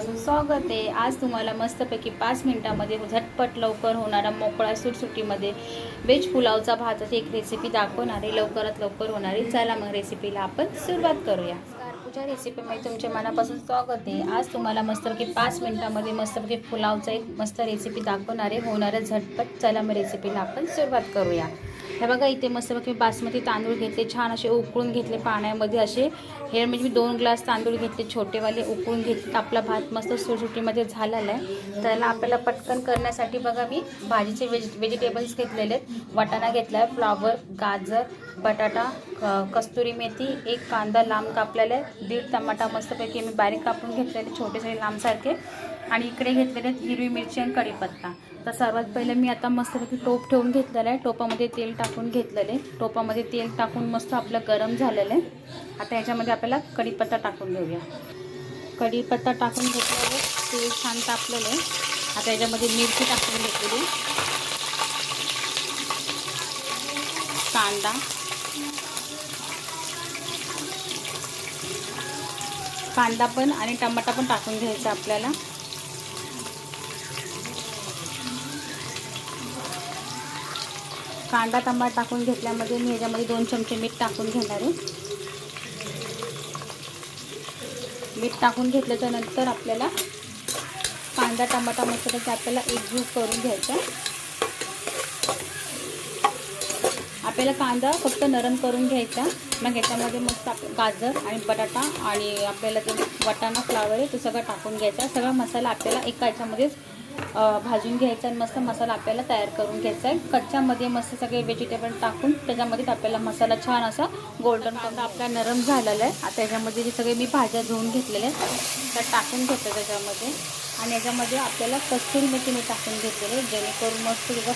स्वागत आहे. आज तुम्हाला मस्तपैकी पाच मिनिटामध्ये झटपट लवकर होणारा मोकळा सुटसुटीमध्ये वेज पुलावचा भाताची एक रेसिपी दाखवणार आहे. लवकरात लवकर होणारी चला मग रेसिपीला आपण सुरुवात करूया. तुझ्या रेसिपीमध्ये तुमच्या मनापासून स्वागत आहे. आज तुम्हाला मस्तपैकी पाच मिनिटामध्ये मस्तपैकी पुलावचा एक मस्त रेसिपी दाखवणार आहे. होणारं झटपट. चला मग रेसिपीला आपण सुरुवात करूया. हे बघा इथे मस्त बघा मी बासमती तांदूळ घेतले छान असे उकळून घेतले पाण्यामध्ये असे. हे म्हणजे मी दोन ग्लास तांदूळ घेतले छोटेवाले उकळून घेतले आपला भात मस्त सुटसुटीमध्ये झालेला आहे. त्याला आपल्याला पटकन करण्यासाठी बघा मी भाजीचे व्हेज व्हेजिटेबल्स घेतलेले आहेत. वाटाणा घेतला आहे फ्लावर गाजर बटाटा क- कस्तुरी मेथी एक कांदा लांब कापलेला आहे. दीड टमाटा मस्तपैकी मी बारीक कापून घेतलेले छोटेसे लांबसारखे. आणि इकडे घेतलेले आहेत हिरवी मिरची आणि कढीपत्ता. तर सर्वात पहिले मी आता मस्तपैकी टोप ठेवून घेतलेलं आहे. टोपामध्ये तेल टाकून घेतलेलं. आहे टोपामध्ये तेल टाकून मस्त आपलं गरम झालेलं आहे. आता याच्यामध्ये आपल्याला कढीपत्ता टाकून घेऊया. कढीपत्ता टाकून घेतलेलं तेल छान तापलेलं आहे. आता याच्यामध्ये मिरची टाकून घेतलेली कांदा. कांदा पण आणि टमाटा पण टाकून घ्यायचा आपल्याला. कांदा टमाटा टाकून घेतल्यामध्ये मी याच्यामध्ये दोन चमचे मीठ टाकून घेणार आहे. मीठ टाकून घेतल्याच्या नंतर आपल्याला कांदा टमाटा मसाल्याचा आपल्याला एकजीव करून घ्यायचा आपल्याला कांदा फक्त नरम करून घ्यायचा. मग याच्यामध्ये मस्त आप गाजर आणि बटाटा आणि आपल्याला जो वाटाणा फ्लावर आहे तो सगळं टाकून घ्यायचा. सगळा मसाला आपल्याला एका याच्यामध्येच भाजून घ्यायचा आणि मस्त मसाला आपल्याला तयार करून घ्यायचा आहे. कच्च्यामध्ये मस्त सगळे व्हेजिटेबल टाकून त्याच्यामध्ये आपल्याला मसाला छान असा गोल्डन कांदा आपला नरम झालेला आहे. आता याच्यामध्ये जे सगळे मी भाज्या धुवून घेतलेल्या आहेत. त्या टाकून घेतो त्याच्यामध्ये. आणि याच्यामध्ये आपल्याला कस्तुरी मेथी मी टाकून घेतलेले आहे जेणेकरून मस्त त्याचा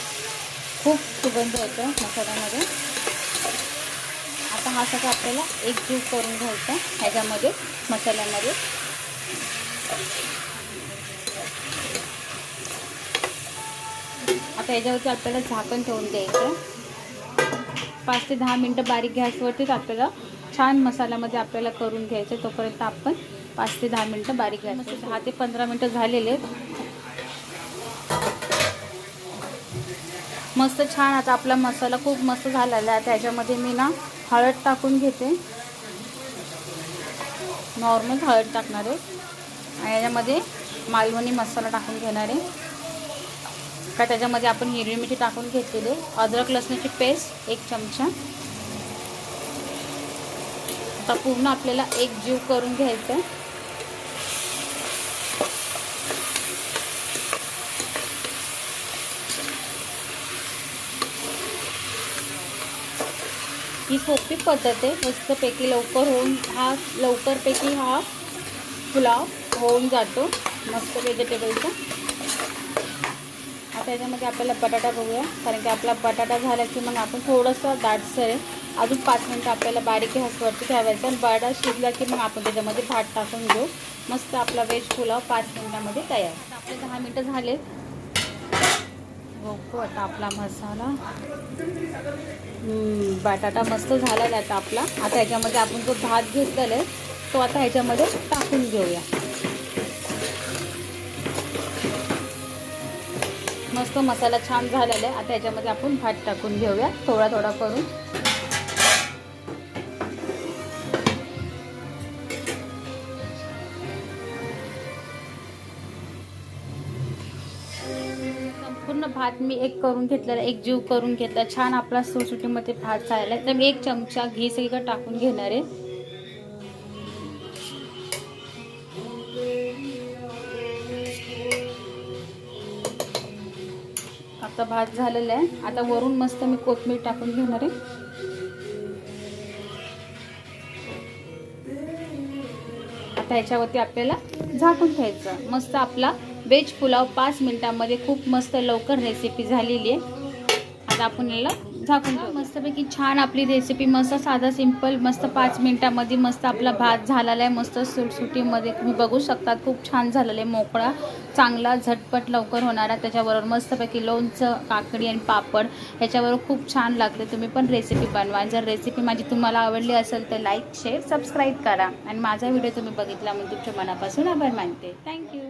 खूप सुगंध येतो मसाल्यामध्ये. आता हा सगळं आपल्याला एकजीव करून घ्यायचा ह्याच्यामध्ये मसाल्यामध्ये. आता याच्यावरती आपल्याला झाकण ठेवून द्यायचं. पाच ते दहा मिनटं बारीक गॅसवरतीच आपल्याला छान मसाल्यामध्ये आपल्याला करून घ्यायचं. तोपर्यंत आपण पाच ते दहा मिनटं बारीक घ्यायचं दहा ते पंधरा मिनटं झालेले आहेत. मस्त छान आता आपला मसाला खूप मस्त झालेला आहे. त्याच्यामध्ये मी ना हळद टाकून घेते. नॉर्मल हळद टाकणार आहे. आणि याच्यामध्ये मालवणी मसाला टाकून घेणार आहे. का त्याच्यामध्ये आपण हिरवी मिठी टाकून घेतलेली अद्रक लसणाची पेस्ट एक चमचा. आता पूर्ण आपल्याला एक जीव करून घ्यायचं ही सोपी पद्धत आहे. मस्तपैकी लवकर होऊन हा लवकरपैकी हा पुलाव होऊन जातो. मस्त व्हेजिटेबलचा आता याच्यामध्ये आपल्याला बटाटा बघूया. कारण की आपला बटाटा झाला की मग आपण थोडंसं दाटसर आहे. अजून पाच मिनटं आपल्याला बारीक हसवरती ठेवायचं आणि बटाटा शिजला की मग आपण त्याच्यामध्ये भात टाकून घेऊ. मस्त आपला वेज पुलाव पाच मिनटामध्ये तयार. आपले दहा मिनटं झाले बघू आता आपला मसाला. बटाटा मस्त झालेला आहे आता आपला. आता ह्याच्यामध्ये आपण जो भात घेतलेला आहे तो आता ह्याच्यामध्ये टाकून घेऊया. मस्त मसाला छान झालेला आहे. आता याच्यामध्ये आपण भात टाकून घेऊया. थोडा थोडा करून. संपूर्ण भात मी एक करून घेतलेला एक जीव करून घेतला. छान आपला सुटसुटीमध्ये भात झालेला आहे. तर मी एक चमचा घी सगळीकडे टाकून घेणार आहे. आता भात झालेला आहे. आता वरून मस्त मी कोथमीर टाकून घेणार आहे. आता ह्याच्यावरती आपल्याला झाकून ठेवायचं. मस्त आपला व्हेज पुलाव पाच मिनटामध्ये खूप मस्त लवकर रेसिपी झालेली आहे. आता आपण याला झाकून मस्तपैकी छान आपली रेसिपी मस्त साधा सिंपल मस्त पाच मिनिटामध्ये मस्त आपला भात झालेला आहे मस्त सुटसुटीमध्ये. तुम्ही बघू शकता खूप छान झालेला आहे मोकळा चांगला झटपट लवकर होणारा त्याच्याबरोबर मस्तपैकी लोणचं काकडी आणि पापड ह्याच्याबरोबर खूप छान लागते तुम्ही पण रेसिपी बनवा. जर रेसिपी माझी तुम्हाला आवडली असेल तर लाईक शेअर सबस्क्राईब करा. आणि माझा व्हिडिओ तुम्ही बघितला म्हणून तुमच्या मनापासून आभार मानते. थँक्यू